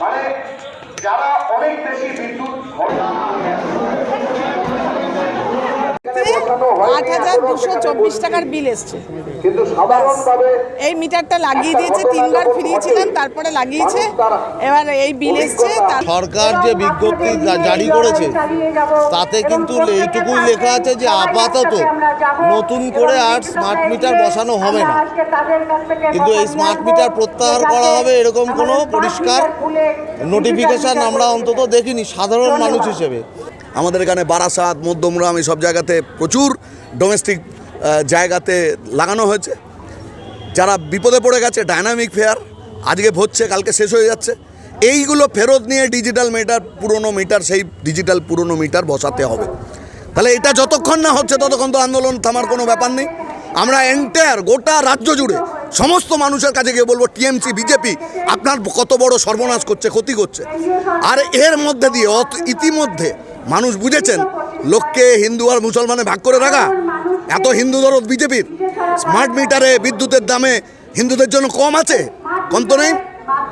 মানে যারা অনেক বেশি বিদ্যুৎ আট হাজার দুশো চব্বিশ টাকার বিল এসছে। এই মিটারটা লাগিয়ে দিয়েছে তিনবার ফিরিয়েছিলাম তারপরে লাগিয়েছে এবার এই বিল এসছে সরকার যে বিজ্ঞপ্তি জারি করেছে তাতে কিন্তু এইটুকুই লেখা আছে যে আপাতত নতুন করে আর স্মার্ট মিটার বসানো হবে না। কিন্তু এই স্মার্ট মিটার প্রত্যাহার করা হবে এরকম কোনো পরিষ্কার নোটিফিকেশন আমরা অন্তত দেখিনি সাধারণ মানুষ হিসেবে। আমাদের এখানে বারাসাত, মধ্যমগ্রাম এই সব জায়গাতে প্রচুর ডোমেস্টিক জায়গাতে লাগানো হয়েছে। যারা বিপদে পড়ে গেছে ডায়নামিক ফেয়ার আজকে ভরছে কালকে শেষ হয়ে যাচ্ছে। এইগুলো ফেরত নিয়ে ডিজিটাল মিটার পুরনো মিটার সেই ডিজিটাল পুরনো মিটার বসাতে হবে। তাহলে এটা যতক্ষণ না হচ্ছে, ততক্ষণ তো আন্দোলন থামার কোনো ব্যাপার নেই। আমরা এন্টায়ার গোটা রাজ্য জুড়ে সমস্ত মানুষের কাছে গিয়ে বলব, টিএমসি, বিজেপি, আপনার কত বড় সর্বনাশ করছে, ক্ষতি করছে। আর এর মধ্যে দিয়ে, অত- ইতিমধ্যে মানুষ বুঝেছেন, লোককে হিন্দু আর মুসলমানে ভাগ করে রাখা? এত হিন্দু ধরো বিজেপির। স্মার্ট মিটারে বিদ্যুতের দামে হিন্দুদের জন্য কম আছে? কম তো নেই।